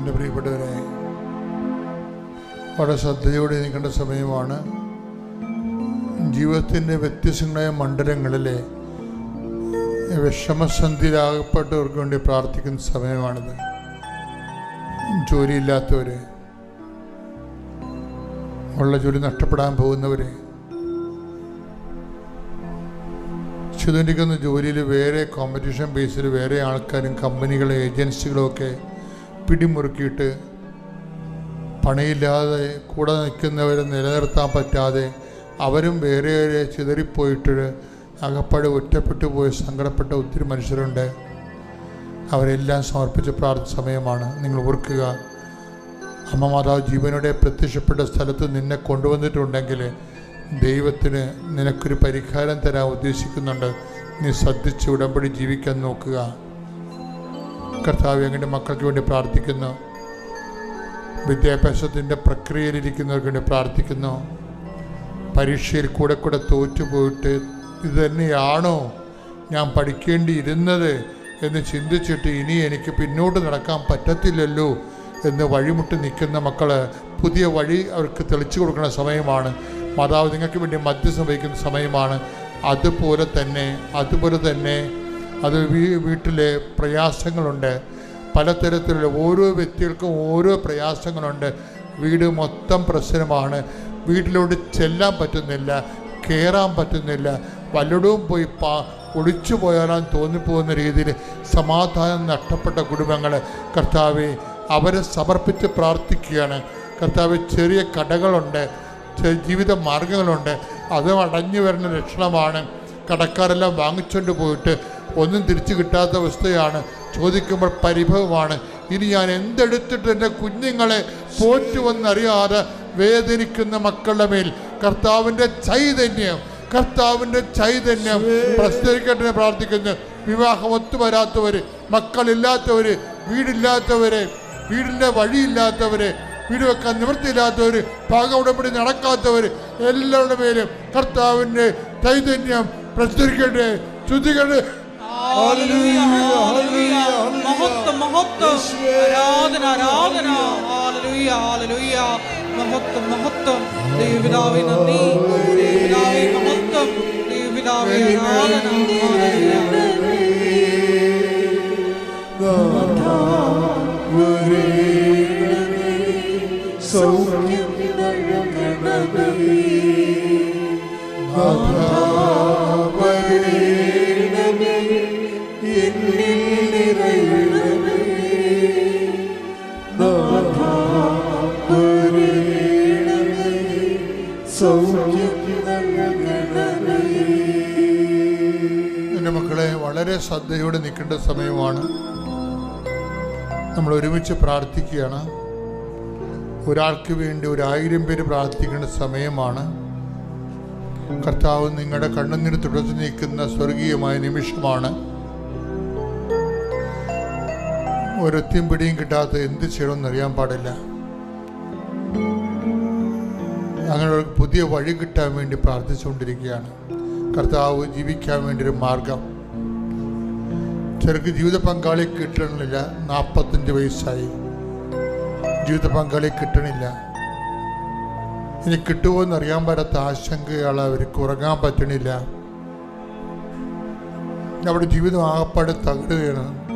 എന്റെ പ്രിയപ്പെട്ടവരെ വളരെ ശ്രദ്ധയോടെ നിൽക്കേണ്ട സമയമാണ്. ജീവിതത്തിന്റെ വ്യത്യസ്തങ്ങളായ മണ്ഡലങ്ങളിലെ വിഷമസന്ധിയിലാകപ്പെട്ടവർക്ക് വേണ്ടി പ്രാർത്ഥിക്കുന്ന സമയമാണിത്. ജോലിയില്ലാത്തവർ ഉള്ള ജോലി നഷ്ടപ്പെടാൻ പോകുന്നവർ ചെയ്തുകൊണ്ടിരിക്കുന്ന ജോലിയിൽ വേറെ കോമ്പറ്റീഷൻ ബേസിൽ വേറെ ആൾക്കാരും കമ്പനികളും ഏജൻസികളും ഒക്കെ പിടിമുറുക്കിയിട്ട് പണിയില്ലാതെ കൂടെ നിൽക്കുന്നവരെ നിലനിർത്താൻ പറ്റാതെ അവരും വേറെ വേറെ ചിതറിപ്പോയിട്ട് അകപ്പാട് ഒറ്റപ്പെട്ടു പോയി സങ്കടപ്പെട്ട ഒത്തിരി മനുഷ്യരുണ്ട്. അവരെല്ലാം സമർപ്പിച്ച് പ്രാർത്ഥന സമയമാണ്. നിങ്ങൾ ഓർക്കുക അമ്മ മാതാവ് ജീവനോടെ പ്രത്യക്ഷപ്പെട്ട സ്ഥലത്ത് നിന്നെ കൊണ്ടുവന്നിട്ടുണ്ടെങ്കിൽ ദൈവത്തിന് നിനക്കൊരു പരിഹാരം തരാൻ ഉദ്ദേശിക്കുന്നുണ്ട്. നീ ശ്രദ്ധിച്ച് ഉടമ്പടി ജീവിക്കാൻ നോക്കുക. കർത്താവ് എങ്ങനെ മക്കൾക്ക് വേണ്ടി പ്രാർത്ഥിക്കുന്നു. വിദ്യാഭ്യാസത്തിന്റെ പ്രക്രിയയിലിരിക്കുന്നവർക്ക് വേണ്ടി പ്രാർത്ഥിക്കുന്നു. പരീക്ഷയിൽ കൂടെ കൂടെ തോറ്റുപോയിട്ട് ഇത് തന്നെയാണോ ഞാൻ പഠിക്കേണ്ടിയിരുന്നത് എന്ന് ചിന്തിച്ചിട്ട് ഇനി എനിക്ക് പിന്നോട്ട് നടക്കാൻ പറ്റത്തില്ലല്ലോ എന്ന് വഴിമുട്ടി നിൽക്കുന്ന മക്കൾ പുതിയ വഴി അവർക്ക് തെളിച്ചു കൊടുക്കുന്ന സമയമാണ്. മാതാവ് നിങ്ങൾക്ക് വേണ്ടി മദ്യം സമയമാണ്. അതുപോലെ തന്നെ അതുപോലെ തന്നെ അത് വീ വീട്ടിലെ പ്രയാസങ്ങളുണ്ട്. പലതരത്തിലുള്ള ഓരോ വ്യക്തികൾക്കും ഓരോ പ്രയാസങ്ങളുണ്ട്. വീട് മൊത്തം പ്രശ്നമാണ്. വീട്ടിലോട്ട് ചെല്ലാൻ പറ്റുന്നില്ല കയറാൻ പറ്റുന്നില്ല. വല്ലടവും പോയി പാ ഒളിച്ചു പോയാലാൻ തോന്നിപ്പോകുന്ന രീതിയിൽ സമാധാനം നഷ്ടപ്പെട്ട കുടുംബങ്ങൾ കർത്താവെ അവരെ സമർപ്പിച്ച് പ്രാർത്ഥിക്കുകയാണ്. കർത്താവ് ചെറിയ കടകളുണ്ട് ജീവിത മാർഗങ്ങളുണ്ട്. അത് അടഞ്ഞു വരുന്ന ലക്ഷണമാണ്. കടക്കാരെല്ലാം വാങ്ങിച്ചുകൊണ്ട് പോയിട്ട് ഒന്നും തിരിച്ചു കിട്ടാത്ത അവസ്ഥയാണ്. ചോദിക്കുമ്പോൾ പരിഭവമാണ്. ഇനി ഞാൻ എന്തെടുത്തിട്ട് എന്റെ കുഞ്ഞുങ്ങളെ പോറ്റുവെന്നറിയാതെ വേദനിക്കുന്ന മക്കളുടെ മേൽ കർത്താവിന്റെ ചൈതന്യം കർത്താവിന്റെ ചൈതന്യം പ്രസ്തരിക്കട്ടെ പ്രാർത്ഥിക്കുന്നു. വിവാഹം ഒത്തുവരാത്തവര് മക്കളില്ലാത്തവര് വീടില്ലാത്തവര് വീടിന്റെ വഴിയില്ലാത്തവര് വീട് വെക്കാൻ നിവൃത്തിയില്ലാത്തവര് പാക ഉടമ്പടി നടക്കാത്തവര് എല്ലാവരുടെ മേലും കർത്താവിന്റെ ചൈതന്യം പ്രസ്തരിക്കട്ടെ ശുദ്ധിക്കട്ടെ ഹല്ലേലൂയ, ഹല്ലേലൂയ. മഹത്വം മഹത്വം ആരാധന ആരാധന ഹല്ലേലൂയ ഹല്ലേലൂയ മഹത്വം മഹത്വം ദൈവപിതാവേ നന്ദി ദൈവപിതാവേ മഹത്വം ദൈവപിതാവേ ആരാധന ഹല്ലേലൂയ സൗഖ്യം നൽകണമേ ശ്രദ്ധയോടെ നിൽക്കേണ്ട സമയമാണ്. നമ്മൾ ഒരുമിച്ച് പ്രാർത്ഥിക്കുകയാണ്. ഒരാൾക്ക് വേണ്ടി ഒരായിരം പേര് പ്രാർത്ഥിക്കേണ്ട സമയമാണ്. കർത്താവ് നിങ്ങളുടെ കണ്ണുനീർ തുടച്ചു നീക്കുന്ന സ്വർഗീയമായ നിമിഷമാണ്. ഒരൊത്തിയും പിടിയും കിട്ടാത്ത എന്ത് ചെയ്യണമെന്ന് അറിയാൻ പാടില്ല. അങ്ങനെ പുതിയ വഴി കിട്ടാൻ വേണ്ടി പ്രാർത്ഥിച്ചുകൊണ്ടിരിക്കുകയാണ്. കർത്താവ് ജീവിക്കാൻ വേണ്ടി ഒരു മാർഗം. ചിലർക്ക് ജീവിത പങ്കാളി കിട്ടണില്ല. നാൽപ്പത്തഞ്ച് വയസ്സായി. ജീവിത പങ്കാളി കിട്ടണില്ല. ഇനി കിട്ടുമോ എന്ന് അറിയാൻ പറ്റാത്ത ആശങ്കയാണ് അവർക്ക്. ഉറങ്ങാൻ പറ്റണില്ല. അവിടെ ജീവിതം ആകപ്പാട് തകരുകയാണ്.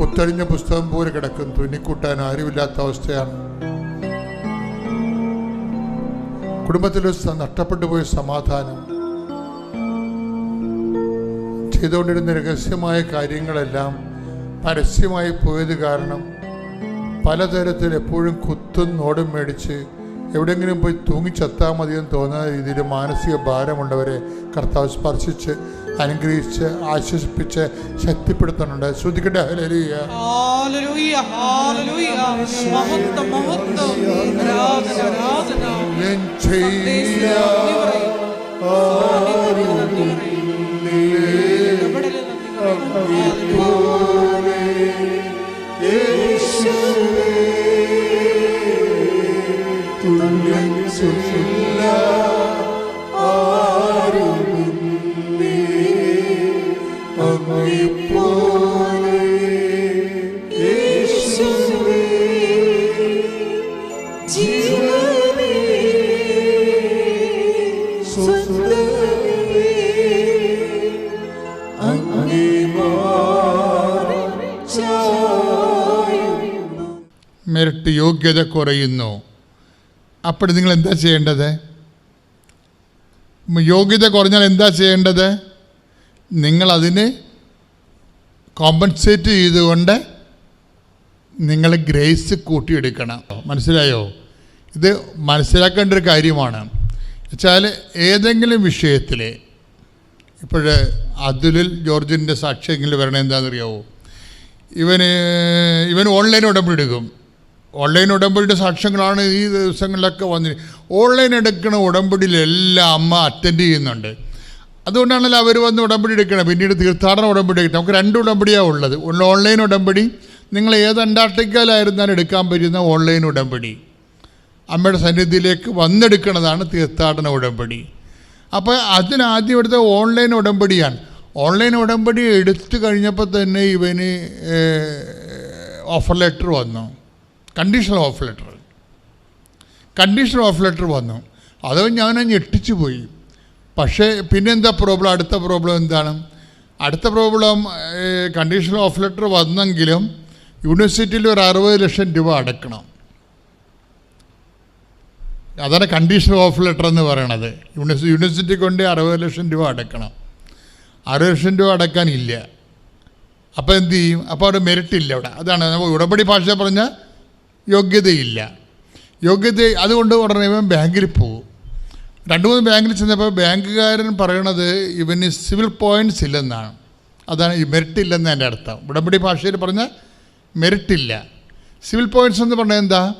കുത്തഴിഞ്ഞ പുസ്തകം പോലെ കിടക്കും തുന്നിക്കൂട്ടാൻ ആരുമില്ലാത്ത അവസ്ഥയാണ്. കുടുംബത്തിലൊരു നഷ്ടപ്പെട്ടു പോയ സമാധാനം. ചെയ്തുകൊണ്ടിരുന്ന രഹസ്യമായ കാര്യങ്ങളെല്ലാം പരസ്യമായി പോയത് കാരണം പലതരത്തിൽ എപ്പോഴും കുത്തും നോടും മേടിച്ച് എവിടെയെങ്കിലും പോയി തൂങ്ങിച്ചത്താൽ മതിയെന്ന് തോന്നുന്ന രീതിയിൽ മാനസിക ഭാരമുള്ളവരെ കർത്താവ് സ്പർശിച്ച് അനുഗ്രഹിച്ച് ആശ്വസിപ്പിച്ച് ശക്തിപ്പെടുത്തുന്നുണ്ട്. ശ്രദ്ധിക്കട്ടെ? ആരാധന ഞാൻ ചെയ്യാ പുണ്യം ചൊല്ല ആരുമില്ലേ അങ്ങിപ്പോലെ യേശുവേ ജീവനേ സ്വന്തമേ അങ്ങേ മാറി മെരിട്ട് യോഗ്യത കുറയുന്നു. അപ്പോൾ നിങ്ങൾ എന്താ ചെയ്യേണ്ടത്? യോഗ്യത കുറഞ്ഞാൽ എന്താ ചെയ്യേണ്ടത്? നിങ്ങൾ നിങ്ങളതിന് കോമ്പൻസേറ്റ് ചെയ്തുകൊണ്ട് നിങ്ങൾ ഗ്രേസ് കൂട്ടിയെടുക്കണം. മനസ്സിലായോ? ഇത് മനസ്സിലാക്കേണ്ട ഒരു കാര്യമാണ്. വെച്ചാൽ ഏതെങ്കിലും വിഷയത്തിൽ ഇപ്പോൾ അതുലിൽ ജോർജിന്റെ സാക്ഷ്യങ്ങളിൽ വരണം എന്താണെന്നറിയാവോ? ഇവന് ഇവൻ ഓൺലൈൻ ഉടമ്പടി എടുക്കും. ഓൺലൈൻ ഉടമ്പടിയുടെ സാക്ഷ്യങ്ങളാണ് ഈ ദിവസങ്ങളിലൊക്കെ വന്നത് ഓൺലൈൻ എടുക്കുന്ന ഉടമ്പടിയിലെല്ലാം അമ്മ അറ്റൻഡ് ചെയ്യുന്നുണ്ട്. അതുകൊണ്ടാണല്ലോ അവർ വന്ന് ഉടമ്പടി എടുക്കണം. പിന്നീട് തീർത്ഥാടന ഉടമ്പടി എടുക്കണം. നമുക്ക് രണ്ട് ഉടമ്പടിയാണ് ഉള്ളത്. ഒന്ന് ഓൺലൈൻ ഉടമ്പടി. നിങ്ങൾ ഏത് അന്റാർട്ടിക്കയിലായിരുന്നാലും എടുക്കാൻ പറ്റുന്ന ഓൺലൈൻ ഉടമ്പടി. അമ്മയുടെ സന്നിധിയിലേക്ക് വന്നെടുക്കുന്നതാണ് തീർത്ഥാടന ഉടമ്പടി. അപ്പോൾ അതിനാദ്യം എടുത്ത ഓൺലൈൻ ഉടമ്പടിയാണ്. ഓൺലൈൻ ഉടമ്പടി എടുത്തു കഴിഞ്ഞപ്പോൾ തന്നെ ഇവന് ഓഫർ ലെറ്റർ വന്നു. Conditional offer letter. Conditional offer letter വന്നു. അത് ഞാൻ ഞെട്ടിച്ചു പോയി. പക്ഷേ പിന്നെന്താ പ്രോബ്ലം? അടുത്ത പ്രോബ്ലം എന്താണ്? അടുത്ത പ്രോബ്ലം കണ്ടീഷണൽ ഓഫ് ലെറ്റർ വന്നെങ്കിലും യൂണിവേഴ്സിറ്റിയിൽ ഒരു അറുപത് ലക്ഷം രൂപ അടക്കണം. അതാണ് കണ്ടീഷണൽ ഓഫ് ലെറ്റർ എന്ന് പറയണത്. യൂണിവേഴ്സിറ്റി യൂണിവേഴ്സിറ്റി കൊണ്ട് അറുപത് ലക്ഷം രൂപ അടക്കണം. അറുപത് ലക്ഷം രൂപ അടക്കാനില്ല അപ്പോൾ എന്ത് ചെയ്യും? അപ്പോൾ അവിടെ മെറിറ്റ് ഇല്ല അവിടെ. അതാണ് നമ്മൾ ഉടമ്പടി ഭാഷ പറഞ്ഞാൽ യോഗ്യതയില്ല. യോഗ്യത അതുകൊണ്ട് ഉടനെ ഇവൻ ബാങ്കിൽ പോകും രണ്ട് മൂന്ന് ബാങ്കിൽ ചെന്നപ്പോൾ ബാങ്കുകാരൻ പറയണത് ഇവന് സിവിൽ പോയിന്റ്സ് ഇല്ലെന്നാണ്. അതാണ് ഈ മെറിറ്റ് ഇല്ലെന്ന് എന്റെ അർത്ഥം. ഉടമ്പടി ഭാഷയിൽ പറഞ്ഞ മെറിറ്റ് ഇല്ല സിവിൽ പോയിന്റ്സ് എന്ന് പറഞ്ഞാൽ എന്താ?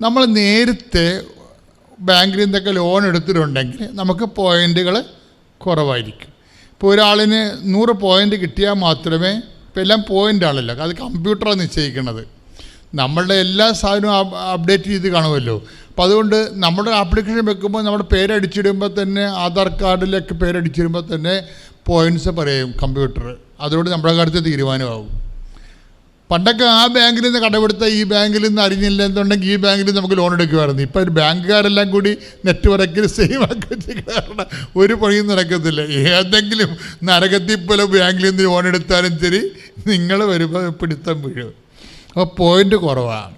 നമ്മൾ നേരത്തെ ബാങ്കിൽ നിന്നൊക്കെ ലോൺ എടുത്തിട്ടുണ്ടെങ്കിൽ നമുക്ക് പോയിന്റുകൾ കുറവായിരിക്കും. ഇപ്പോൾ ഒരാളിന് നൂറ് പോയിന്റ് കിട്ടിയാൽ മാത്രമേ ഇപ്പോൾ എല്ലാം പോയിന്റ് ആണല്ലോ അത് കമ്പ്യൂട്ടറാണ് നിശ്ചയിക്കുന്നത്. നമ്മളുടെ എല്ലാ സാധനവും അപ്ഡേറ്റ് ചെയ്ത് കാണുമല്ലോ. അപ്പം അതുകൊണ്ട് നമ്മുടെ ആപ്ലിക്കേഷൻ വെക്കുമ്പോൾ നമ്മുടെ പേരടിച്ചിടുമ്പോൾ തന്നെ ആധാർ കാർഡിലൊക്കെ പേരടിച്ചിടുമ്പോൾ തന്നെ പോയിന്റ്സ് പറയും കമ്പ്യൂട്ടർ അതുകൊണ്ട് നമ്മുടെ കാര്യത്തിൽ തീരുമാനമാകും പണ്ടൊക്കെ ആ ബാങ്കിൽ നിന്ന് കടമെടുത്ത ഈ ബാങ്കിൽ നിന്ന് അറിഞ്ഞില്ല എന്നുണ്ടെങ്കിൽ ഈ ബാങ്കിൽ നമുക്ക് ലോൺ എടുക്കുമായിരുന്നു. ഒരു ബാങ്കുകാരെല്ലാം കൂടി നെറ്റ്വർക്കിൽ സെയിം ആക്കി കാരണം ഒരു പണിയും നടക്കത്തില്ല. ഏതെങ്കിലും നരകത്തിൽ പോലെ ബാങ്കിൽ നിന്ന് ലോൺ എടുത്താലും ശരി നിങ്ങൾ വരുമ്പോൾ പിടുത്തം വീഴും. അപ്പോൾ പോയിന്റ് കുറവാണ്.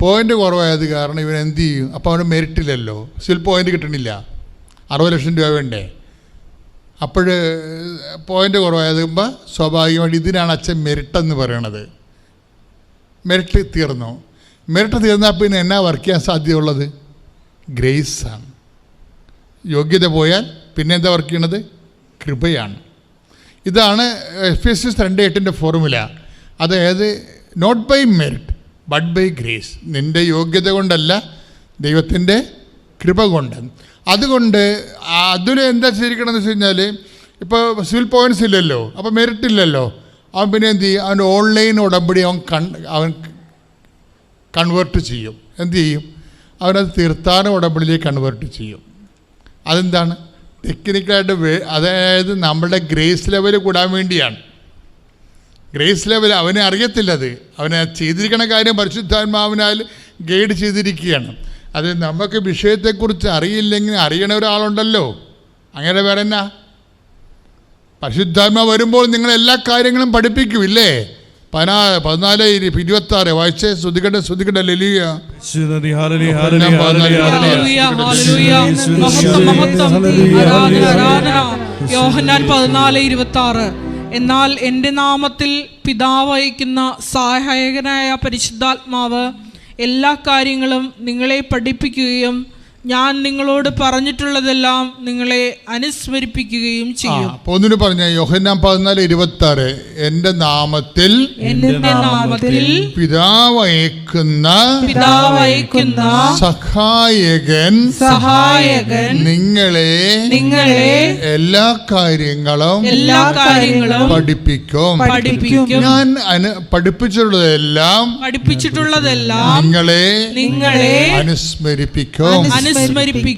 പോയിന്റ് കുറവായത് കാരണം ഇവൻ എന്ത് ചെയ്യും? അപ്പോൾ അവന് മെറിറ്റില്ലല്ലോ സ്റ്റിൽ പോയിന്റ് കിട്ടണില്ല. അറുപത് ലക്ഷം രൂപ വേണ്ടേ? അപ്പോൾ പോയിന്റ് കുറവായതുമ്പോൾ സ്വാഭാവികമായിട്ട് ഇതിനാണ് അച്ഛൻ മെറിട്ടെന്ന് പറയണത്. മെറിറ്റ് തീർന്നു. മെറിറ്റ് തീർന്നാൽ പിന്നെ എന്നാ വർക്ക് ചെയ്യാൻ സാധ്യതയുള്ളത്? ഗ്രേസാണ് യോഗ്യത പോയാൽ പിന്നെ എന്താ വർക്ക് ചെയ്യണത്? കൃപയാണ്. ഇതാണ് എഫ് എസ് എസ് രണ്ട് എട്ടിന്റെ ഫോർമുല അതായത് not by merit but by grace നിന്റെ യോഗ്യത കൊണ്ടല്ല ദൈവത്തിന്റെ കൃപ കൊണ്ട്. അതുകൊണ്ട് അതിൽ എന്താ എന്ന് വെച്ച് കഴിഞ്ഞാൽ ഇപ്പോൾ സിവിൽ പോയിന്റ്സ് ഇല്ലല്ലോ അപ്പോൾ മെറിറ്റ് ഇല്ലല്ലോ. അവൻ പിന്നെ എന്ത് ചെയ്യും? അവന്റെ ഓൺലൈൻ ഉടമ്പടി അവൻ കൺ അവൻ കൺവേർട്ട് ചെയ്യും. എന്ത് ചെയ്യും? അവനത് തീർത്ഥാടന ഉടമ്പടിയിലേക്ക് കൺവേർട്ട് ചെയ്യും. അതെന്താണ്? ടെക്നിക്കലായിട്ട് അതായത് നമ്മുടെ ഗ്രേസ് ലെവൽ കൂടാൻ വേണ്ടിയാണ്. ഗ്രേസ് ലെവൽ അവനെ അറിയത്തില്ല അത് അവനെ ചെയ്തിരിക്കണ കാര്യം പരിശുദ്ധാത്മാവിനാൽ ഗൈഡ് ചെയ്തിരിക്കുകയാണ്. അത് നമുക്ക് വിഷയത്തെക്കുറിച്ച് അറിയില്ലെങ്കിൽ അറിയണ ഒരാളുണ്ടല്ലോ. അങ്ങനെ വേറെ എന്നാ? പരിശുദ്ധാത്മ വരുമ്പോൾ നിങ്ങൾ എല്ലാ കാര്യങ്ങളും പഠിപ്പിക്കും ഇല്ലേ പതിനാല് പതിനാല് ഇരുപത്താറ്. വായിച്ചേ? ശ്രുതികട്ടെ ശ്രുതികട്ടെ ലലിയ. യോഹന്നാൻ പതിനാല് ഇരുപത്തി ആറ് എന്നാൽ എന്റെ നാമത്തിൽ പിതാവ് അയക്കുന്ന സഹായകനായ പരിശുദ്ധാത്മാവ് എല്ലാ കാര്യങ്ങളും നിങ്ങളെ പഠിപ്പിക്കുകയും ഞാൻ നിങ്ങളോട് പറഞ്ഞിട്ടുള്ളതെല്ലാം നിങ്ങളെ അനുസ്മരിപ്പിക്കുകയും ചെയ്യും. അപ്പൊ ഒന്നിനു പറഞ്ഞ യോഹന്നാൻ പതിനാല് ഇരുപത്തി ആറ് എന്റെ നാമത്തിൽ എന്റെ നാമത്തിൽ പിതാവ് അയക്കുന്ന പിതാവ് സഹായകൻ സഹായകൻ നിങ്ങളെ നിങ്ങളെ എല്ലാ കാര്യങ്ങളും എല്ലാ കാര്യങ്ങളും പഠിപ്പിക്കും. പഠിപ്പിക്കും. ഞാൻ അനു പഠിപ്പിച്ചിട്ടുള്ളതെല്ലാം പഠിപ്പിച്ചിട്ടുള്ളതെല്ലാം നിങ്ങളെ നിങ്ങളെ അനുസ്മരിപ്പിക്കും.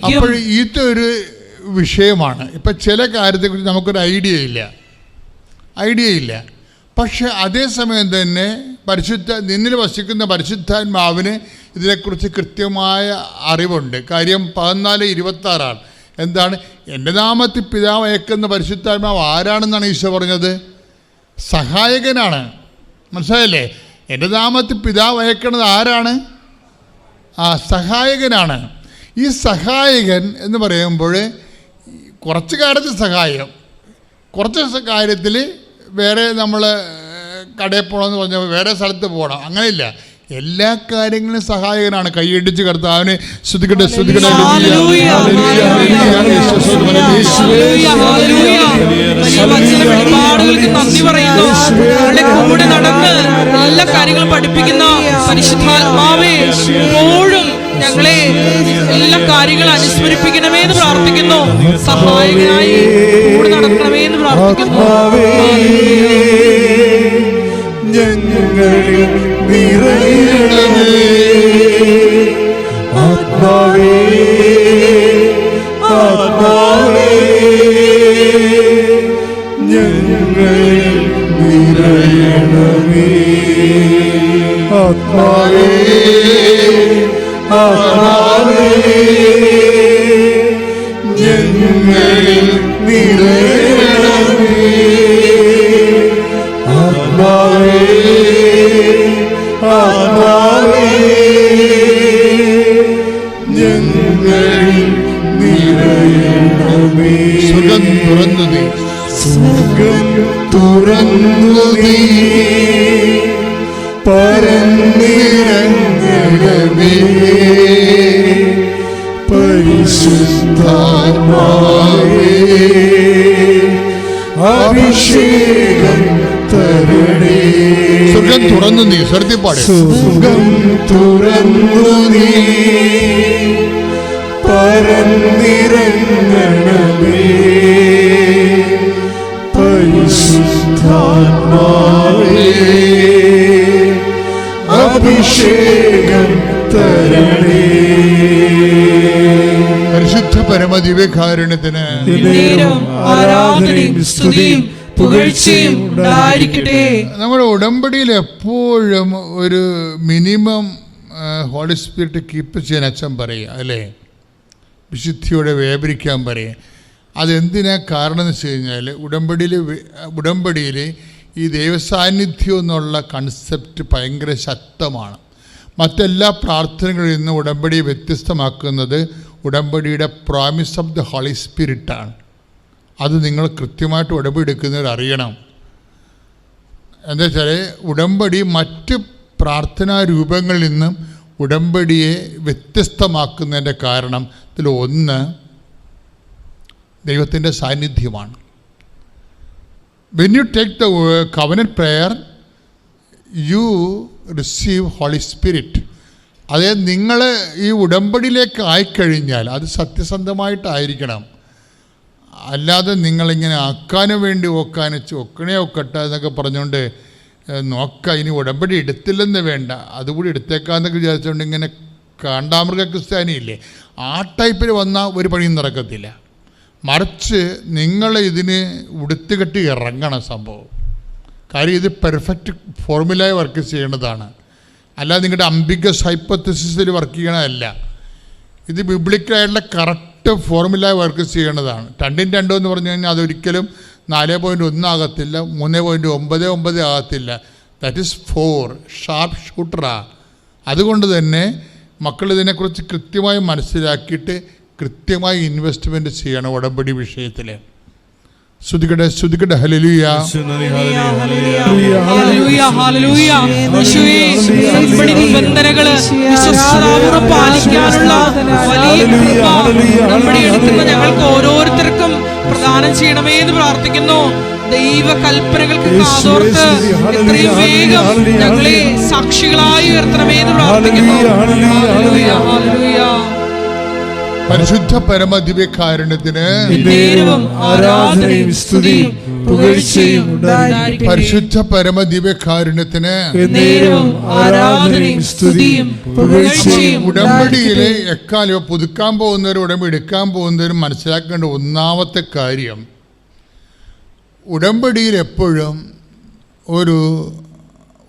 അപ്പോൾ ഇതൊരു വിഷയമാണ്. ഇപ്പം ചില കാര്യത്തെക്കുറിച്ച് നമുക്കൊരു ഐഡിയ ഇല്ല. ഐഡിയ ഇല്ല. പക്ഷെ അതേസമയം തന്നെ പരിശുദ്ധ നിന്നിൽ വസിക്കുന്ന പരിശുദ്ധാത്മാവിന് ഇതിനെക്കുറിച്ച് കൃത്യമായ അറിവുണ്ട്. കാര്യം പതിനാല് ഇരുപത്താറാണ്. എന്താണ്? എന്റെ നാമത്തിൽ പിതാവ് അയക്കുന്ന പരിശുദ്ധാത്മാവ് ആരാണെന്നാണ് ഈശോ പറഞ്ഞത്? സഹായകനാണ്. മനസ്സിലായല്ലേ? എന്റെ നാമത്തിൽ പിതാവ് അയക്കുന്നത് ആരാണ്? ആ സഹായകനാണ്. ഈ സഹായകൻ എന്ന് പറയുമ്പോൾ കുറച്ച് കാര്യത്തിൽ സഹായം. കുറച്ച് കാര്യത്തിൽ വേറെ നമ്മൾ കടയിൽ പോകണമെന്ന് പറഞ്ഞാൽ വേറെ സ്ഥലത്ത് പോകണം. അങ്ങനെയില്ല. എല്ലാ കാര്യങ്ങളും സഹായകനാണ്. കൈയടിച്ച് കർത്താവിനെ ശ്രദ്ധിക്കട്ടെ ശ്രദ്ധിക്കട്ടെ കൂടെ നടന്ന് നല്ല കാര്യങ്ങൾ പഠിപ്പിക്കുന്ന പരിശുദ്ധാത്മാവേ എപ്പോഴും ഞങ്ങളെ എല്ലാ കാര്യങ്ങളും അനുസ്മരിപ്പിക്കണമേ എന്ന് പ്രാർത്ഥിക്കുന്നു. സഹായകനായി കൂടെ നടക്കണമേ എന്ന് പ്രാർത്ഥിക്കുന്നു ഞങ്ങളിൽ നിറയണമേ. ആത്മാവേ ആത്മാവേ ഞങ്ങളിൽ നിറയണമേ. ആത്മാവേ ആത്മാവേ ഞങ്ങളിൽ നിറയണമേ ആത്മാവേ ആത്മാവേ ഞങ്ങളിൽ നിറയണമേ സുഖം തുറന്നു നീ. സ്വർഗം തുറന്നു നീ. പരന്നിരങ്ങണമേ. പരിശുദ്ധാത്മാവേ അഭിഷേകം തരണേ. സ്വർഗം തുറന്നു നീ ശ്രദ്ധിപ്പാട് സ്വർഗം തുറന്നു നീ. പരന്നിരങ്ങണമേ പരിശുദ്ധാത്മാവേ അഭിഷേകം തരണേ. പരമദിവ്യകാരുണ്യത്തിന് ആരാധനയും സ്തുതിയും പുകഴ്ചയും ഉണ്ടായിരിക്കട്ടെ. നമ്മുടെ ഉടമ്പടിയിൽ എപ്പോഴും ഒരു മിനിമം ഹോളി സ്പിരിറ്റ് കീപ്പ് ചെയ്യാൻ അച്ഛൻ പറയുക അല്ലേ? വിശുദ്ധിയോടെ വേപരിക്കാൻ പറയുക. അതെന്തിനാ കാരണം എന്ന് വെച്ച് കഴിഞ്ഞാൽ ഉടമ്പടിയിൽ ഉടമ്പടിയിൽ ഈ ദൈവസാന്നിധ്യം എന്നുള്ള കൺസെപ്റ്റ് ഭയങ്കര ശക്തമാണ്. മറ്റെല്ലാ പ്രാർത്ഥനകളിൽ നിന്ന് ഉടമ്പടി വ്യത്യസ്തമാക്കുന്നത് ഉടമ്പടിയുടെ പ്രോമിസ് ഓഫ് ദ ഹോളി സ്പിരിറ്റാണ് അത് നിങ്ങൾ കൃത്യമായിട്ട് ഉടമ്പടി എടുക്കുന്നവർ അറിയണം. എന്താ വെച്ചാൽ ഉടമ്പടി മറ്റ് പ്രാർത്ഥനാ രൂപങ്ങളിൽ നിന്നും ഉടമ്പടിയെ വ്യത്യസ്തമാക്കുന്നതിന്റെ കാരണം ഇതിൽ ഒന്ന് ദൈവത്തിന്റെ സാന്നിധ്യമാണ്. When you take the covenant prayer you receive holy spirit അതായത് നിങ്ങൾ ഈ ഉടമ്പടിയിലേക്ക് ആയിക്കഴിഞ്ഞാൽ അത് സത്യസന്ധമായിട്ടായിരിക്കണം. അല്ലാതെ നിങ്ങളിങ്ങനെ ആക്കാനും വേണ്ടി ഒക്കാന് ഒക്കണേ ഒക്കട്ടെ എന്നൊക്കെ പറഞ്ഞുകൊണ്ട് നോക്ക ഇനി ഉടമ്പടി എടുത്തില്ലെന്ന് വേണ്ട. അതുകൂടി എടുത്തേക്കാന്നൊക്കെ വിചാരിച്ചുകൊണ്ട് ഇങ്ങനെ കാണ്ടാമൃഗ ക്രിസ്ത്യാനിയില്ലേ ആ ടൈപ്പിൽ വന്നാൽ ഒരു പണിയും നടക്കത്തില്ല. മറിച്ച് നിങ്ങൾ ഇതിന് ഉടുത്തുകെട്ടി ഇറങ്ങണം സംഭവം. കാര്യം ഇത് പെർഫെക്റ്റ് ഫോർമുലായി വർക്ക് ചെയ്യേണ്ടതാണ്. അല്ലാതെ നിങ്ങളുടെ അംബിഗസ് ഹൈപ്പത്തസിസിൽ വർക്ക് ചെയ്യണതല്ല. ഇത് ബിബ്ലിക്കായിട്ടുള്ള കറക്റ്റ് ഫോർമുല വർക്ക് ചെയ്യേണ്ടതാണ് രണ്ടും രണ്ടോ എന്ന് പറഞ്ഞു കഴിഞ്ഞാൽ അതൊരിക്കലും നാല് പോയിന്റ് ഒന്നാകത്തില്ല മൂന്ന് പോയിന്റ് ഒമ്പത് ഒമ്പത് ആകത്തില്ല. ദാറ്റ് ഈസ് ഫോർ ഷാർപ്പ് ഷൂട്ടറാ അതുകൊണ്ട് തന്നെ മക്കൾ ഇതിനെക്കുറിച്ച് കൃത്യമായി മനസ്സിലാക്കിയിട്ട് കൃത്യമായി ഇൻവെസ്റ്റ്മെന്റ് ചെയ്യണം ഉടമ്പടി വിഷയത്തിൽ ശ്രുതികട ശ്രുതികട ഹലലിയ യേശുവേ, ഉടമ്പടി നിബന്ധനകൾ വിശ്വസ്തതാപൂർവം പാലിക്കാനുള്ള വലിയ കൃപ നമ്മുടെ എടുക്കുന്ന ഞങ്ങൾക്ക് ഓരോരുത്തർക്കും പ്രദാനം ചെയ്യണമേ എന്ന് പ്രാർത്ഥിക്കുന്നു. ദൈവ കൽപ്പനകൾക്ക് കാതോർത്ത് എത്രയും വേഗം ഞങ്ങളെ സാക്ഷികളായി ഉയർത്തണമേ എന്ന് പ്രാർത്ഥിക്കുന്നു. പരിശുദ്ധ പരമദിവ്യകാരുണ്യത്തിന് നേരവും ആരാധനയും സ്തുതിയും പുകഴ്ചയും പരിശുദ്ധ പരമദിവ്യകാരുണ്യത്തിന് നേരവും ആരാധനയും സ്തുതിയും പുകഴ്ചയും ഉടമ്പടിയിലെ എക്കാലോ പുതുക്കാൻ പോകുന്നവരും ഉടമ്പടി എടുക്കാൻ പോകുന്നവരും മനസ്സിലാക്കേണ്ട ഒന്നാമത്തെ കാര്യം ഉടമ്പടിയിൽ എപ്പോഴും ഒരു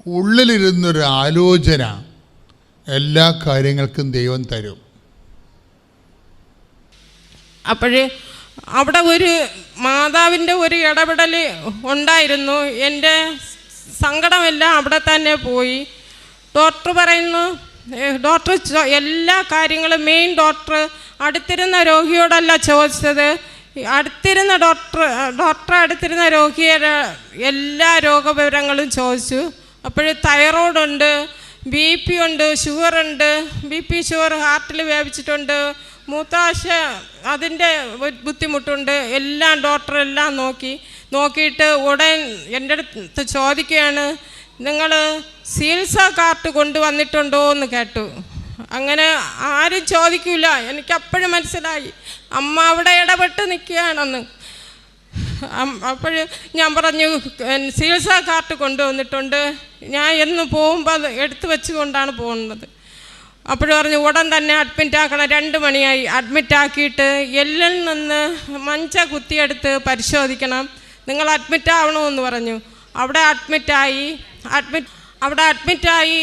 ഉള്ളിലിരുന്നൊരു ആലോചന എല്ലാ കാര്യങ്ങൾക്കും ദൈവം തരും. അപ്പോഴേ അവിടെ ഒരു മാതാവിന്റെ ഒരു ഇടപെടൽ ഉണ്ടായിരുന്നു. എന്റെ സങ്കടമെല്ലാം അവിടെ തന്നെ പോയി. ഡോക്ടർ പറയുന്നു ഡോക്ടർ എല്ലാ കാര്യങ്ങളും മെയിൻ ഡോക്ടർ അടുത്തിരുന്ന രോഗിയോടല്ല ചോദിച്ചത്. അടുത്തിരുന്ന ഡോക്ടർ ഡോക്ടർ അടുത്തിരുന്ന രോഗിയുടെ എല്ലാ രോഗവിവരങ്ങളും ചോദിച്ചു. അപ്പോൾ തൈറോയിഡുണ്ട് ബി പി ഉണ്ട് ഷുഗറുണ്ട് ബി പി ഷുഗർ ഹാർട്ടിൽ വ്യാപിച്ചിട്ടുണ്ട്. മൂത്താശ അതിന്റെ ബുദ്ധിമുട്ടുണ്ട്. എല്ലാം ഡോക്ടറെല്ലാം നോക്കി. നോക്കിയിട്ട് ഉടൻ എന്റെ അടുത്ത് ചോദിക്കുകയാണ് നിങ്ങൾ സീൽസ കാർട്ട് കൊണ്ടുവന്നിട്ടുണ്ടോ? എന്ന് കേട്ടു. അങ്ങനെ ആരും ചോദിക്കില്ല എനിക്ക് അപ്പോഴും മനസ്സിലായി. അമ്മ അവിടെ ഇടപെട്ട് നിൽക്കുകയാണെന്ന്. അപ്പോൾ ഞാൻ പറഞ്ഞു സീൽസ കാർട്ട് കൊണ്ടുവന്നിട്ടുണ്ട്. ഞാൻ എന്ന് പോകുമ്പോൾ അത് എടുത്തു വെച്ചുകൊണ്ടാണ് പോകുന്നത്. അപ്പോൾ പറഞ്ഞു ഉടൻ തന്നെ അഡ്മിറ്റ് ആക്കണം. രണ്ട് മണിയായി. അഡ്മിറ്റ് ആക്കിയിട്ട് എല്ലിൽ നിന്ന് മഞ്ച കുത്തിയെടുത്ത് പരിശോധിക്കണം. നിങ്ങൾ അഡ്മിറ്റ് ആവണമെന്ന് പറഞ്ഞു. അവിടെ അഡ്മിറ്റായി അഡ്മിറ്റ് അവിടെ അഡ്മിറ്റായി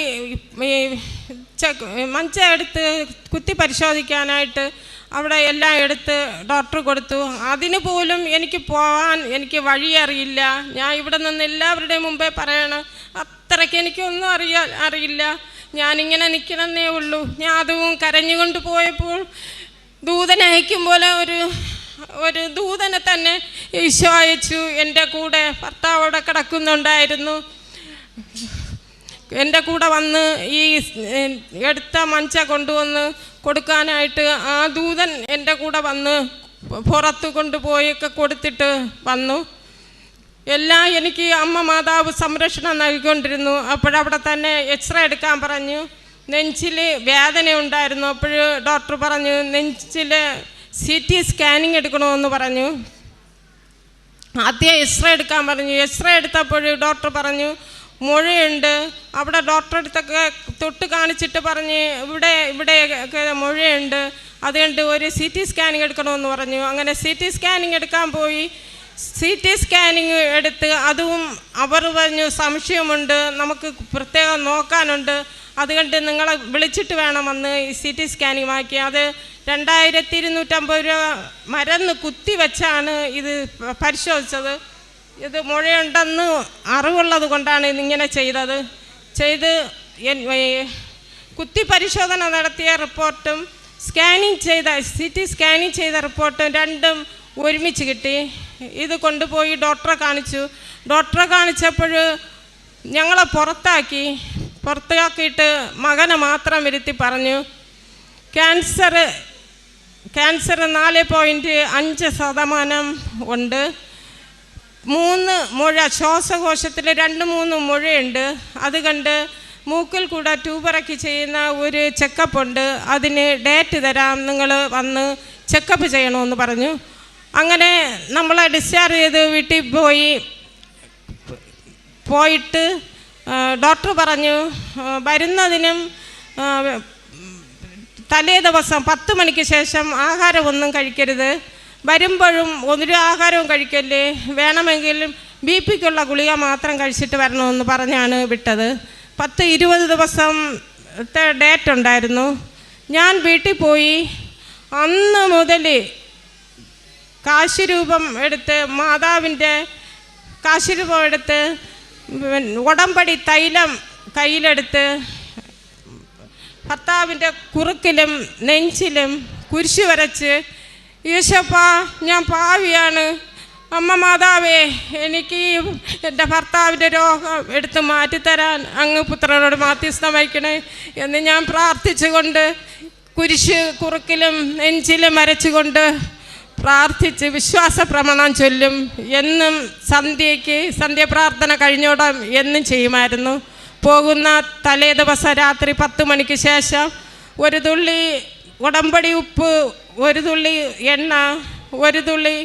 മഞ്ച എടുത്ത് കുത്തി പരിശോധിക്കാനായിട്ട് അവിടെ എല്ലാം എടുത്ത് ഡോക്ടർ കൊടുത്തു. അതിന് പോലും എനിക്ക് പോകാൻ എനിക്ക് വഴി അറിയില്ല. ഞാൻ ഇവിടെ നിന്ന് എല്ലാവരുടെയും മുമ്പേ പറയണം. അത്രയ്ക്ക് എനിക്കൊന്നും അറിയാ അറിയില്ല. ഞാനിങ്ങനെ നിൽക്കണമെന്നേ ഉള്ളൂ. ഞാൻ അതും കരഞ്ഞുകൊണ്ട് പോയപ്പോൾ ദൂതനെ അയക്കും പോലെ ഒരു ഒരു ദൂതനെ തന്നെ ഈശോ അയച്ചു. എന്റെ കൂടെ ഭർത്താവ് അവിടെ കിടക്കുന്നുണ്ടായിരുന്നു. എന്റെ കൂടെ വന്ന് ഈ എടുത്ത മഞ്ച കൊണ്ടുവന്ന് കൊടുക്കാനായിട്ട് ആ ദൂതൻ എന്റെ കൂടെ വന്ന് പുറത്ത് കൊണ്ടുപോയൊക്കെ കൊടുത്തിട്ട് വന്നു. എല്ലാം എനിക്ക് അമ്മ മാതാവ് സംരക്ഷണം നൽകിക്കൊണ്ടിരുന്നു. അപ്പോഴവിടെ തന്നെ എക്സ്റേ എടുക്കാൻ പറഞ്ഞു. നെഞ്ചിൽ വേദന ഉണ്ടായിരുന്നു. അപ്പോൾ ഡോക്ടർ പറഞ്ഞു നെഞ്ചിൽ സി ടി സ്കാനിങ് എടുക്കണമെന്ന് പറഞ്ഞു. ആദ്യം എക്സ്റേ എടുക്കാൻ പറഞ്ഞു. എക്സ്റേ എടുത്തപ്പോൾ ഡോക്ടർ പറഞ്ഞു മുഴയുണ്ട്. അവിടെ ഡോക്ടറെ അടുത്തൊക്കെ തൊട്ട് കാണിച്ചിട്ട് പറഞ്ഞ് ഇവിടെ ഇവിടെ മുഴയുണ്ട്. അതുകൊണ്ട് ഒരു സി ടി സ്കാനിങ് എടുക്കണമെന്ന് പറഞ്ഞു. അങ്ങനെ സി ടി സ്കാനിങ് എടുക്കാൻ പോയി. സി ടി സ്കാനിങ് എടുത്ത് അതും അവർ പറഞ്ഞു സംശയമുണ്ട് നമുക്ക് പ്രത്യേകം നോക്കാനുണ്ട്. അതുകൊണ്ട് നിങ്ങളെ വിളിച്ചിട്ട് വേണം വന്ന് ഈ സി ടി സ്കാനിങ് ആക്കി അത് രണ്ടായിരത്തി ഇരുന്നൂറ്റമ്പത് രൂപ മരുന്ന് കുത്തി വെച്ചാണ് ഇത് പരിശോധിച്ചത്. ഇത് മുഴയുണ്ടെന്ന് അറിവുള്ളത് കൊണ്ടാണ് ഇതിങ്ങനെ ചെയ്തത്. ചെയ്ത് കുത്തി പരിശോധന നടത്തിയ റിപ്പോർട്ടും സ്കാനിങ് ചെയ്ത സി ടി സ്കാനിങ് ചെയ്ത റിപ്പോർട്ടും രണ്ടും ഒരുമിച്ച് കിട്ടി. ഇത് കൊണ്ടുപോയി ഡോക്ടറെ കാണിച്ചു. ഡോക്ടറെ കാണിച്ചപ്പോൾ ഞങ്ങളെ പുറത്താക്കി. പുറത്താക്കിയിട്ട് മകനെ മാത്രം വരുത്തി പറഞ്ഞു. ക്യാൻസർ ക്യാൻസർ നാല് പോയിന്റ് അഞ്ച് ശതമാനം ഉണ്ട്. മൂന്ന് മുഴ ശ്വാസകോശത്തിൽ രണ്ട് മൂന്ന് മുഴയുണ്ട്. അത് കണ്ട് മൂക്കിൽ കൂടെ ട്യൂബറക്കി ചെയ്യുന്ന ഒരു ചെക്കപ്പ് ഉണ്ട്. അതിന് ഡേറ്റ് തരാം. നിങ്ങൾ വന്ന് ചെക്കപ്പ് ചെയ്യണമെന്ന് പറഞ്ഞു. അങ്ങനെ നമ്മളെ ഡിസ്ചാർജ് ചെയ്ത് വീട്ടിൽ പോയി പോയിട്ട് ഡോക്ടർ പറഞ്ഞു വരുന്നതിനും തലേ ദിവസം പത്ത് മണിക്ക് ശേഷം ആഹാരമൊന്നും കഴിക്കരുത്. വരുമ്പോഴും ഒരു ആഹാരവും കഴിക്കല്ലേ? വേണമെങ്കിലും ബി പിക്കുള്ള ഗുളിക മാത്രം കഴിച്ചിട്ട് വരണമെന്ന് പറഞ്ഞാണ് വിട്ടത്. പത്ത് ഇരുപത് ദിവസത്തെ ഡേറ്റ് ഉണ്ടായിരുന്നു. ഞാൻ വീട്ടിൽ പോയി അന്ന് മുതൽ കാശുരൂപം എടുത്ത് മാതാവിന്റെ കാശിരൂപം എടുത്ത് ഉടമ്പടി തൈലം കയ്യിലെടുത്ത് ഭർത്താവിന്റെ കുറുക്കിലും നെഞ്ചിലും കുരിശു വരച്ച് ഈശപ്പ ഞാൻ പാവിയാണ്. അമ്മ മാതാവേ എനിക്ക് എന്റെ ഭർത്താവിന്റെ രോഗം എടുത്ത് മാറ്റിത്തരാൻ അങ്ങ് പുത്രനോട് മാധ്യസ്ഥം വയ്ക്കണേ എന്ന് ഞാൻ പ്രാർത്ഥിച്ചുകൊണ്ട് കുരിശ് കുറുക്കിലും നെഞ്ചിലും വരച്ചുകൊണ്ട് പ്രാർത്ഥിച്ച് വിശ്വാസ പ്രമാണം ചൊല്ലും എന്നും സന്ധ്യയ്ക്ക് സന്ധ്യപ്രാർത്ഥന കഴിഞ്ഞോടാം എന്നും ചെയ്യുമായിരുന്നു. പോകുന്ന തലേ ദിവസം രാത്രി പത്ത് മണിക്ക് ശേഷം ഒരു തുള്ളി ഉടമ്പടി ഉപ്പ് ഒരു തുള്ളി എണ്ണ ഒരു തുള്ളി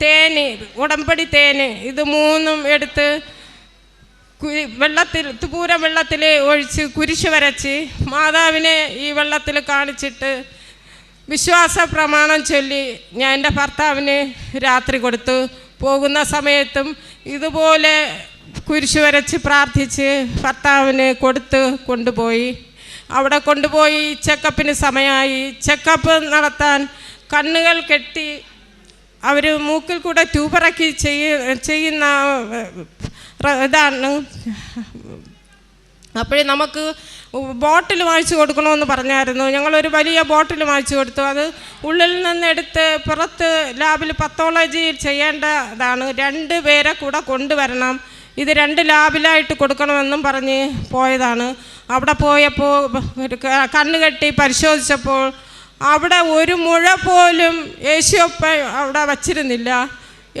തേന് ഉടമ്പടി തേന് ഇത് മൂന്നും എടുത്ത് വെള്ളത്തിൽ പൂരം വെള്ളത്തിൽ ഒഴിച്ച് കുരിശ് വരച്ച് മാതാവിനെ ഈ വെള്ളത്തിൽ കാണിച്ചിട്ട് വിശ്വാസ പ്രമാണം ചൊല്ലി ഞാൻ എന്റെ ഭർത്താവിന് രാത്രി കൊടുത്തു പോകുന്ന സമയത്തും ഇതുപോലെ കുരിശു വരച്ച് പ്രാർത്ഥിച്ച് ഭർത്താവിന് കൊടുത്ത് കൊണ്ടുപോയി അവിടെ കൊണ്ടുപോയി ചെക്കപ്പിന് സമയമായി ചെക്കപ്പ് നടത്താൻ കണ്ണുകൾ കെട്ടി അവർ മൂക്കിൽ കൂടെ ട്യൂബറക്കി ചെയ്യ ചെയ്യുന്ന ഇതാണ് അപ്പോഴേ നമുക്ക് ബോട്ടിൽ വാങ്ങിച്ചു കൊടുക്കണമെന്ന് പറഞ്ഞായിരുന്നു. ഞങ്ങളൊരു വലിയ ബോട്ടിൽ വാങ്ങിച്ചു കൊടുത്തു. അത് ഉള്ളിൽ നിന്ന് എടുത്ത് പുറത്ത് ലാബിൽ പത്തോളജി ചെയ്യേണ്ടതാണ്. രണ്ട് പേരെ കൂടെ കൊണ്ടുവരണം. ഇത് രണ്ട് ലാബിലായിട്ട് കൊടുക്കണമെന്നും പറഞ്ഞ് പോയതാണ്. അവിടെ പോയപ്പോൾ കണ്ണുകെട്ടി കണ്ണ് കെട്ടി പരിശോധിച്ചപ്പോൾ അവിടെ ഒരു മുഴ പോലും യേശുവപ്പ അവിടെ വച്ചിരുന്നില്ല.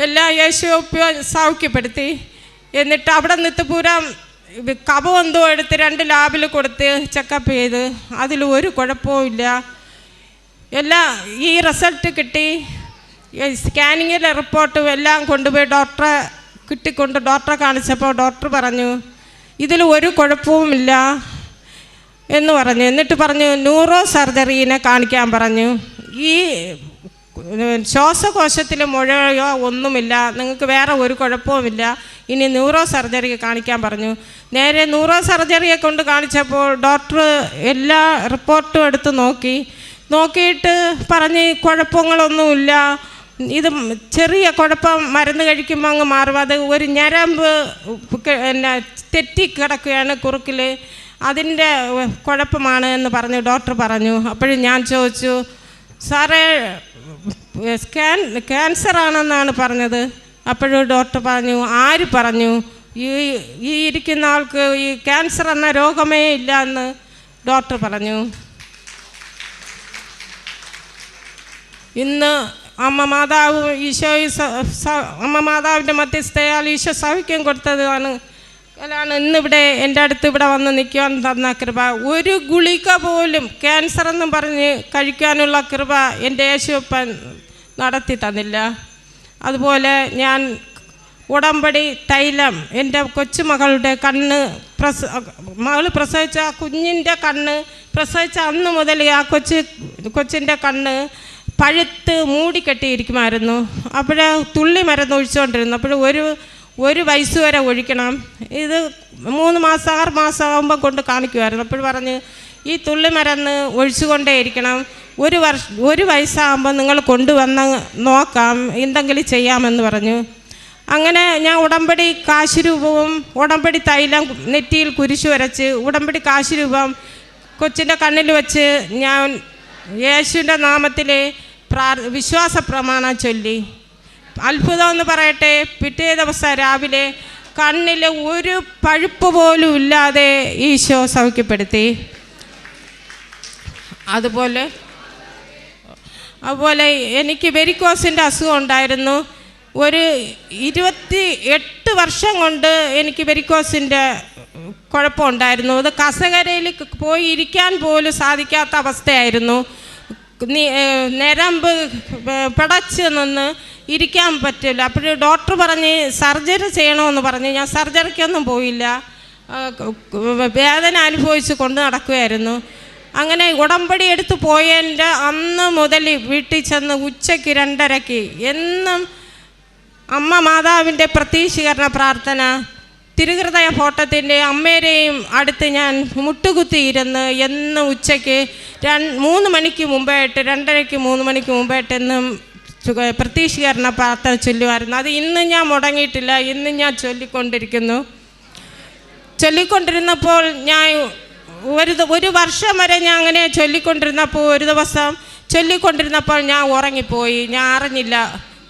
എല്ലാം യേശുവപ്പ സൗഖ്യപ്പെടുത്തി. എന്നിട്ട് അവിടെ നിത്തുപൂരം കഫം എന്തോ എടുത്ത് രണ്ട് ലാബിൽ കൊടുത്ത് ചെക്കപ്പ് ചെയ്ത്. അതിൽ ഒരു കുഴപ്പവും എല്ലാം എല്ലാ ഈ റിസൾട്ട് കിട്ടി. സ്കാനിങ്ങിലെ റിപ്പോർട്ടും എല്ലാം കൊണ്ടുപോയി ഡോക്ടറെ കിട്ടിക്കൊണ്ട് ഡോക്ടറെ കാണിച്ചപ്പോൾ ഡോക്ടർ പറഞ്ഞു ഇതിൽ ഒരു കുഴപ്പവുമില്ല എന്ന് പറഞ്ഞു. എന്നിട്ട് പറഞ്ഞു ന്യൂറോ സർജറീനെ കാണിക്കാൻ പറഞ്ഞു. ഈ ശ്വാസകോശത്തിൽ മുഴയോ ഒന്നുമില്ല. നിങ്ങൾക്ക് വേറെ ഒരു കുഴപ്പവുമില്ല ഇനി ന്യൂറോ സർജറി കാണിക്കാൻ പറഞ്ഞു. നേരെ ന്യൂറോ സർജറിയെ കൊണ്ട് കാണിച്ചപ്പോൾ ഡോക്ടർ എല്ലാ റിപ്പോർട്ടും എടുത്ത് നോക്കി. നോക്കിയിട്ട് പറഞ്ഞ് കുഴപ്പങ്ങളൊന്നുമില്ല. ഇത് ചെറിയ കുഴപ്പം മരുന്ന് കഴിക്കുമ്പോൾ അങ്ങ് മാറും. അത് ഒരു ഞരമ്പ് പിന്നെ തെറ്റിക്കിടക്കുകയാണ് കുറുക്കിൽ അതിന്റെ കുഴപ്പമാണ് എന്ന് പറഞ്ഞു ഡോക്ടർ പറഞ്ഞു. അപ്പോഴും ഞാൻ ചോദിച്ചു സാറേ സ്കാൻ ക്യാൻസർ ആണെന്നാണ് പറഞ്ഞത്. അപ്പോഴും ഡോക്ടർ പറഞ്ഞു ആര് പറഞ്ഞു? ഈ ഈ ഇരിക്കുന്ന ആൾക്ക് ഈ ക്യാൻസർ എന്ന രോഗമേ ഇല്ല എന്ന് ഡോക്ടർ പറഞ്ഞു. ഇന്ന് അമ്മ മാതാവ് സ- അമ്മ മാതാവിന്റെ മധ്യസ്ഥയാൽ ഈശോ സൗഖ്യം കൊടുത്തതാണ്. അതാണ് ഇന്നിവിടെ എന്റെ അടുത്ത് ഇവിടെ വന്ന് നിൽക്കുവാൻ തന്ന കൃപ. ഒരു ഗുളിക പോലും ക്യാൻസർ എന്നും പറഞ്ഞ് കഴിക്കാനുള്ള കൃപ എന്റെ യേശുപ്പൻ നടത്തി തന്നില്ല. അതുപോലെ ഞാൻ ഉടമ്പടി തൈലം എന്റെ കൊച്ചുമകളുടെ കണ്ണ് പ്രസ മകൾ പ്രസവിച്ച ആ കുഞ്ഞിന്റെ കണ്ണ് പ്രസവിച്ച അന്ന് മുതൽ ആ കൊച്ച് കൊച്ചിന്റെ കണ്ണ് പഴുത്ത് മൂടിക്കെട്ടിയിരിക്കുമായിരുന്നു. അപ്പോൾ തുള്ളി മരുന്ന് ഒഴിച്ചുകൊണ്ടിരുന്നു. അപ്പോൾ ഒരു ഒരു വയസ്സ് വരെ ഒഴിക്കണം. ഇത് മൂന്ന് മാസം ആറ് മാസം ആകുമ്പോൾ കൊണ്ട് കാണിക്കുമായിരുന്നു. അപ്പോൾ പറഞ്ഞ് ഈ തുള്ളി മരുന്ന് ഒഴിച്ചുകൊണ്ടേ ഇരിക്കണം ഒരു വർഷ ഒരു വയസ്സാകുമ്പോൾ നിങ്ങൾ കൊണ്ടുവന്ന് നോക്കാം എന്തെങ്കിലും ചെയ്യാമെന്ന് പറഞ്ഞു. അങ്ങനെ ഞാൻ ഉടമ്പടി കാശുരൂപവും ഉടമ്പടി തൈലം നെറ്റിയിൽ കുരിശു വരച്ച് ഉടമ്പടി കാശുരൂപം കൊച്ചിന്റെ കണ്ണിൽ വെച്ച് ഞാൻ യേശുവിന്റെ നാമത്തിൽ പ്രാർ വിശ്വാസ പ്രമാണം ചൊല്ലി. അത്ഭുതം എന്ന് പറയട്ടെ പിറ്റേ ദിവസം രാവിലെ കണ്ണിൽ ഒരു പഴുപ്പ് പോലും ഇല്ലാതെ ഈശോ സൗഖ്യപ്പെടുത്തി. അതുപോലെ അതുപോലെ എനിക്ക് വെരിക്കോസിന്റെ അസുഖം ഉണ്ടായിരുന്നു. ഒരു ഇരുപത്തി എട്ട് വർഷം കൊണ്ട് എനിക്ക് വെരിക്കോസിന്റെ കുഴപ്പമുണ്ടായിരുന്നു അത് കസകരയിൽ പോയി ഇരിക്കാൻ പോലും സാധിക്കാത്ത അവസ്ഥയായിരുന്നു. നരമ്പ് പിടച്ച് നിന്ന് ഇരിക്കാൻ പറ്റില്ല. അപ്പോൾ ഡോക്ടർ പറഞ്ഞ് സർജറി ചെയ്യണമെന്ന് പറഞ്ഞ്. ഞാൻ സർജറിക്കൊന്നും പോയില്ല. വേദന അനുഭവിച്ച് കൊണ്ട് നടക്കുകയായിരുന്നു അങ്ങനെ ഉടമ്പടി എടുത്ത് പോയതിന്റെ അന്ന് മുതൽ വീട്ടിൽ ചെന്ന് ഉച്ചയ്ക്ക് രണ്ടരയ്ക്ക് എന്നും അമ്മ മാതാവിന്റെ പ്രതീക്ഷീകരണ പ്രാർത്ഥന തിരുഹൃദയ ഫോട്ടത്തിന്റെ അമ്മേരെയും അടുത്ത് ഞാൻ മുട്ടുകുത്തിയിരുന്ന് എന്നും ഉച്ചയ്ക്ക് മൂന്ന് മണിക്ക് മുമ്പായിട്ട് രണ്ടരയ്ക്ക് മൂന്ന് മണിക്ക് മുമ്പായിട്ട് എന്നും പ്രതീക്ഷീകരണ പ്രാർത്ഥന ചൊല്ലുമായിരുന്നു അത് ഇന്ന് ഞാൻ മുടങ്ങിയിട്ടില്ല ഇന്ന് ഞാൻ ചൊല്ലിക്കൊണ്ടിരിക്കുന്നു. ചൊല്ലിക്കൊണ്ടിരുന്നപ്പോൾ ഞാൻ ഒരു ഒരു വർഷം വരെ ഞാൻ അങ്ങനെ ചൊല്ലിക്കൊണ്ടിരുന്നപ്പോൾ ഒരു ദിവസം ചൊല്ലിക്കൊണ്ടിരുന്നപ്പോൾ ഞാൻ ഉറങ്ങിപ്പോയി. ഞാൻ അറിഞ്ഞില്ല.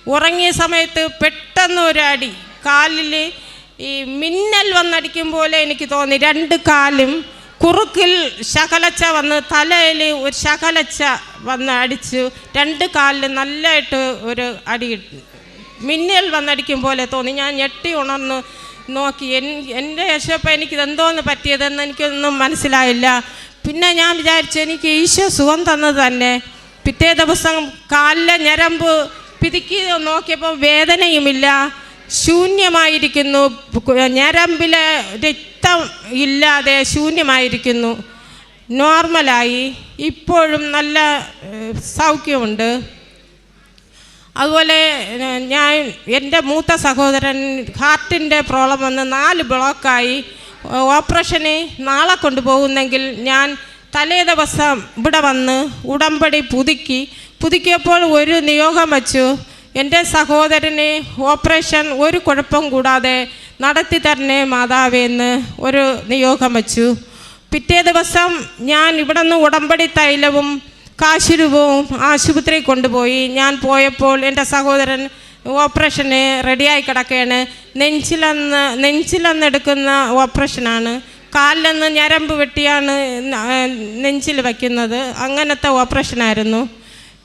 ഉറങ്ങിയ സമയത്ത് പെട്ടെന്ന് ഒരു അടി. കാലിൽ ഈ മിന്നൽ വന്നടിക്കും പോലെ എനിക്ക് തോന്നി. രണ്ട് കാലും കുറുക്കിൽ ശകലച്ച വന്ന് തലയിൽ ഒരു ശകലച്ച വന്ന് അടിച്ചു. രണ്ട് കാലിൽ നല്ലതായിട്ട് ഒരു അടി മിന്നൽ വന്നടിക്കും പോലെ തോന്നി. ഞാൻ ഞെട്ടി ഉണർന്ന് നോക്കി എൻ എന്റെ യശോപ്പ എനിക്കിത് എന്തോന്ന് പറ്റിയതെന്ന് എനിക്കൊന്നും മനസ്സിലായില്ല. പിന്നെ ഞാൻ വിചാരിച്ചു എനിക്ക് ഈശോ സുഖം തന്നത് തന്നെ. പിറ്റേ ദിവസം കാലിലെ ഞരമ്പ് പിതുക്കി നോക്കിയപ്പോൾ വേദനയുമില്ല. ശൂന്യമായിരിക്കുന്നു. ഞരമ്പിലെ രക്തം ഇല്ലാതെ ശൂന്യമായിരിക്കുന്നു. നോർമലായി. ഇപ്പോഴും നല്ല സൗഖ്യമുണ്ട്. അതുപോലെ ഞാൻ എന്റെ മൂത്ത സഹോദരൻ ഹാർട്ടിന്റെ പ്രോബ്ലം വന്ന് നാല് ബ്ലോക്കായി. ഓപ്പറേഷന് നാളെ കൊണ്ടുപോകുന്നെങ്കിൽ ഞാൻ തലേ ദിവസം ഇവിടെ വന്ന് ഉടമ്പടി പുതുക്കി. പുതുക്കിയപ്പോൾ ഒരു നിയോഗം വച്ചു. എന്റെ സഹോദരന് ഓപ്പറേഷൻ ഒരു കുഴപ്പം കൂടാതെ നടത്തി തരണേ മാതാവെന്ന് ഒരു നിയോഗം വച്ചു. പിറ്റേ ദിവസം ഞാൻ ഇവിടെ നിന്ന് ഉടമ്പടി തൈലവും കാശുരൂപവും ആശുപത്രിയിൽ കൊണ്ടുപോയി. ഞാൻ പോയപ്പോൾ എന്റെ സഹോദരൻ ഓപ്പറേഷന് റെഡിയായി കിടക്കുകയാണ്. നെഞ്ചിലന്ന് നെഞ്ചിലന്നെടുക്കുന്ന ഓപ്പറേഷനാണ്. കാലിലെന്ന് ഞരമ്പ് വെട്ടിയാണ് നെഞ്ചിൽ വയ്ക്കുന്നത്. അങ്ങനത്തെ ഓപ്പറേഷനായിരുന്നു.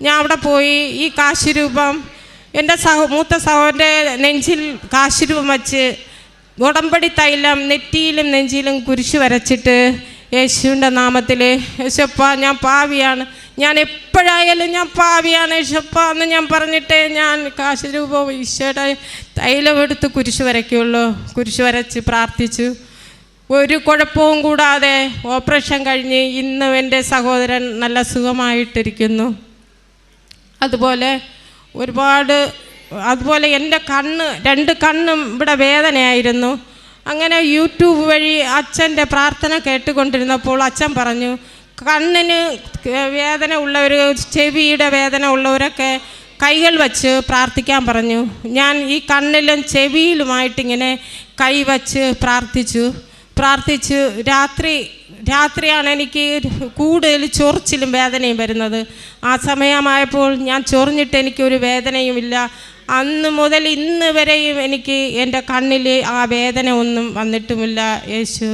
ഞാൻ അവിടെ പോയി ഈ കാശുരൂപം എന്റെ സഹ മൂത്ത സഹോദരന്റെ നെഞ്ചിൽ കാശുരൂപം വച്ച് ഉടമ്പടി തൈലം നെറ്റിയിലും നെഞ്ചിലും കുരിശ് വരച്ചിട്ട് യേശുവിന്റെ നാമത്തിൽ യേശുപ്പ ഞാൻ പാവിയാണ്. ഞാൻ എപ്പോഴായാലും ഞാൻ പാവിയാണ് യേശപ്പ എന്ന് ഞാൻ പറഞ്ഞിട്ട് ഞാൻ കാശ് രൂപ ഈശോയുടെ തൈലം എടുത്ത് കുരിശ് വരയ്ക്കുള്ളൂ. കുരിശ് വരച്ച് പ്രാർത്ഥിച്ചു. ഒരു കുഴപ്പവും കൂടാതെ ഓപ്പറേഷൻ കഴിഞ്ഞ് ഇന്ന് എന്റെ സഹോദരൻ നല്ല സുഖമായിട്ടിരിക്കുന്നു. അതുപോലെ ഒരുപാട് അതുപോലെ എന്റെ കണ്ണ് രണ്ട് കണ്ണും ഇവിടെ വേദനയായിരുന്നു. അങ്ങനെ യൂട്യൂബ് വഴി അച്ഛന്റെ പ്രാർത്ഥന കേട്ടുകൊണ്ടിരുന്നപ്പോൾ അച്ഛൻ പറഞ്ഞു കണ്ണിന് വേദന ഉള്ളവർ ചെവിയുടെ വേദന ഉള്ളവരൊക്കെ കൈകൾ വച്ച് പ്രാർത്ഥിക്കാൻ പറഞ്ഞു. ഞാൻ ഈ കണ്ണിലും ചെവിയിലുമായിട്ടിങ്ങനെ കൈ വച്ച് പ്രാർത്ഥിച്ചു. പ്രാർത്ഥിച്ച് രാത്രി രാത്രിയാണ് എനിക്ക് കൂടുതൽ ചൊറിച്ചിലും വേദനയും വരുന്നത്. ആ സമയമായപ്പോൾ ഞാൻ ചൊറിഞ്ഞിട്ട് എനിക്കൊരു വേദനയും ഇല്ല. അന്ന് മുതൽ ഇന്ന് വരെയും എനിക്ക് എന്റെ കണ്ണിൽ ആ വേദന ഒന്നും വന്നിട്ടുമില്ല. യേശു